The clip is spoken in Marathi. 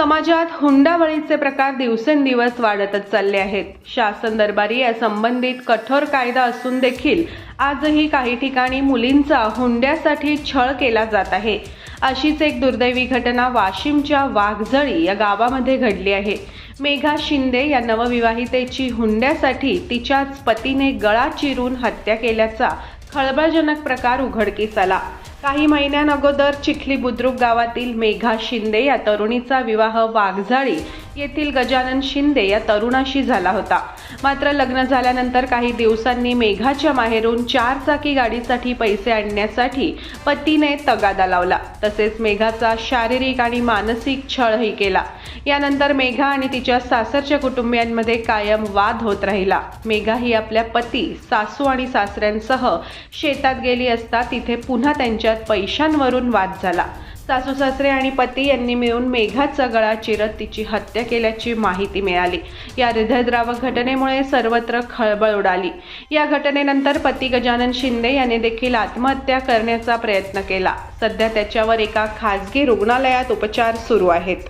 समाजात हुंडाबळीचे प्रकार दिवसेंदिवस वाढतच चालले आहेत. शासन दरबारी या संबंधित कठोर कायदा असून देखील आजही काही ठिकाणी मुलींचा हुंड्यासाठी छळ केला जात आहे. अशीच एक दुर्दैवी घटना वाशिमच्या वाघजळी या गावामध्ये घडली आहे. मेघा शिंदे या नवविवाहितेची हुंड्यासाठी तिच्याच पतीने गळा चिरून हत्या केल्याचा खळबळजनक प्रकार उघडकीस आला. काही महिन्यांअगोदर चिखली बुद्रुक गावातील मेघा शिंदे या तरुणीचा विवाह वाघजाळी येथील गजानन शिंदे या तरुणाशी झाला होता. मात्र लग्न झाल्यानंतर काही दिवसांनी मेघाच्या माहेरून चार चाकी गाडीसाठी पैसे आणण्यासाठी पतीने तगादा लावला. तसेच मेघाचा शारीरिक आणि मानसिक छळही केला. यानंतर मेघा आणि तिच्या सासरच्या कुटुंबियांमध्ये कायम वाद होत राहिला. मेघा ही आपल्या पती सासू आणि सासऱ्यांसह शेतात गेली असता तिथे पुन्हा त्यांच्या त्यांच्यात पैशांवरून वाद झाला. सासू सासरे आणि पती यांनी मिळून मेघाचा गळा चिरत तिची हत्या केल्याची माहिती मिळाली. या हृदयद्रावक घटनेमुळे सर्वत्र खळबळ उडाली. या घटनेनंतर पती गजानन शिंदे याने देखील आत्महत्या करण्याचा प्रयत्न केला. सध्या त्याच्यावर एका खासगी रुग्णालयात उपचार सुरू आहेत.